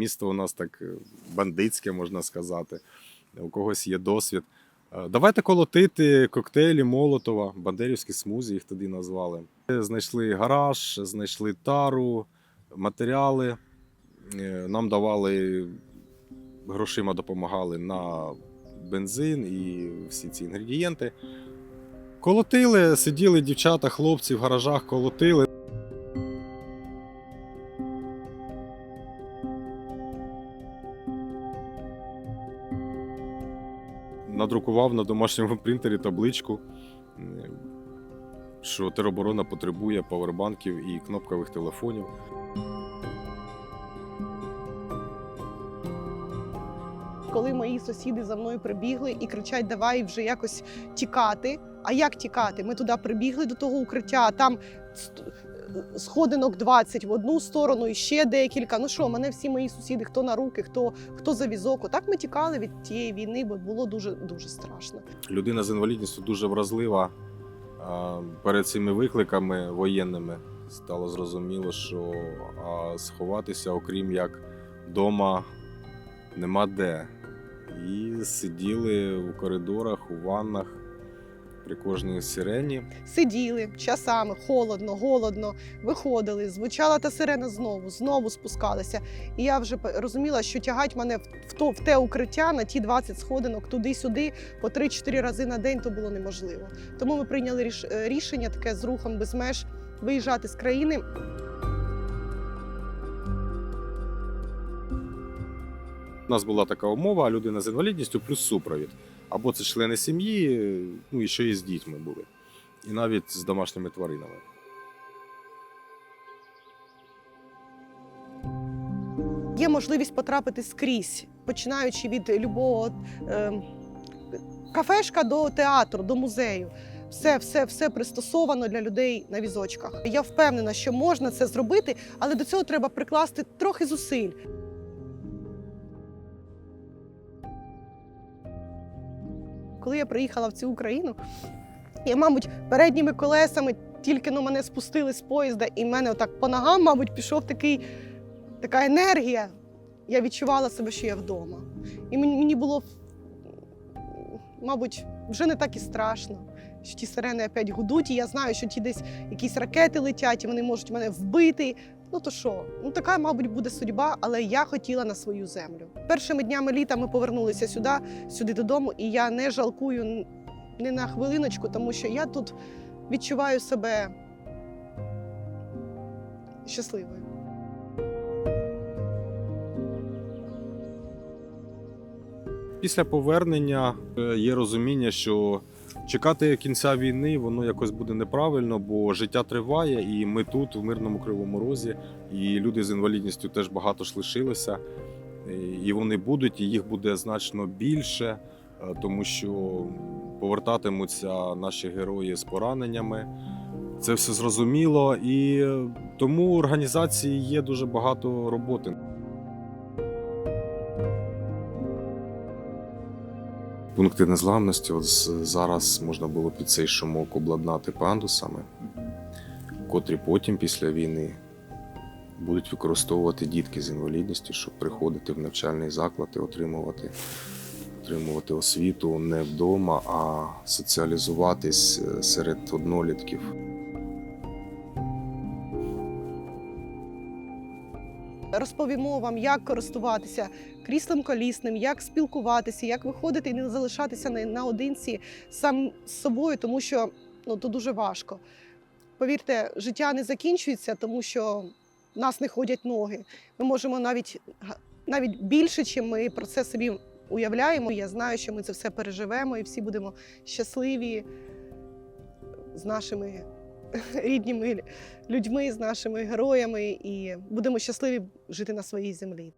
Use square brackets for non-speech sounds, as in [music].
місто у нас так е, бандитське, можна сказати. У когось є досвід. Е, Давайте колотити коктейлі Молотова, бандерівські смузі їх тоді назвали. Знайшли гараж, знайшли тару, матеріали. Е, Нам давали грошима допомагали на бензин і всі ці інгредієнти. Колотили, сиділи дівчата, хлопці в гаражах, колотили. Надрукував на домашньому принтері табличку, що тероборона потребує павербанків і кнопкових телефонів. коли мої сусіди за мною прибігли і кричать: Давай вже якось тікати. А як тікати? Ми туди прибігли до того укриття, а там сходинок 20 в одну сторону і ще декілька. Ну що, мене всі мої сусіди, хто на руки, хто, хто за візок. Отак ми тікали від тієї війни, бо було дуже дуже страшно. людина з інвалідністю дуже вразлива. Перед цими викликами воєнними стало зрозуміло, що сховатися, окрім як вдома, нема де. І сиділи у коридорах, у ваннах при кожній сирені. Сиділи часами, холодно, голодно, виходили, звучала та сирена знову, знову спускалися. І я вже розуміла, що тягать мене в, то, в те укриття на ті 20 сходинок туди-сюди по 3-4 рази на день то було неможливо. Тому ми прийняли ріш- е, рішення таке з рухом без меж виїжджати з країни. У нас була така умова: людина з інвалідністю плюс супровід. Або це члени сім'ї, ну і ще і з дітьми були. І навіть з домашніми тваринами. Є можливість потрапити скрізь, починаючи від любого е, кафешка до театру, до музею. Все, все, все пристосовано для людей на візочках. Я впевнена, що можна це зробити, але до цього треба прикласти трохи зусиль. Коли я приїхала в цю Україну, я, мабуть, передніми колесами тільки ну, мене спустили з поїзда, і в мене отак по ногам, мабуть, пішов такий така енергія. Я відчувала себе, що я вдома. І мені, було, мабуть, вже не так і страшно, що ті сирени опять гудуть, і я знаю, що ті десь якісь ракети летять, і вони можуть мене вбити. Ну то що? Ну така, мабуть, буде судьба, але я хотіла на свою землю. Першими днями літа ми повернулися сюди, сюди додому, і я не жалкую н- ні на хвилиночку, тому що я тут відчуваю себе щасливою. Після повернення е, є розуміння, що чекати кінця війни воно якось буде неправильно, бо життя триває, і ми тут, в мирному кривому розі, і люди з інвалідністю теж багато ж лишилися. І- вони будуть, і їх буде значно більше, е, тому що повертатимуться наші герої з пораненнями. Це все зрозуміло, і е, тому організації є дуже багато роботи. Пункти незламності. От зараз можна було під цей шумок обладнати пандусами, котрі потім після війни будуть використовувати дітки з інвалідністю, щоб приходити в навчальний заклад і отримувати, отримувати освіту не вдома, а соціалізуватись е, серед однолітків. Розповімо вам, як користуватися кріслом колісним, як спілкуватися, як виходити і не залишатися на- наодинці сам з собою, тому що ну, то дуже важко. Повірте, життя не закінчується, тому що в нас не ходять ноги. Ми можемо навіть, навіть більше, чим ми про це собі уявляємо. Я знаю, що ми це все переживемо і всі будемо щасливі з нашими [laughs] рідними людьми, з нашими героями, і будемо щасливі жити на своїй землі.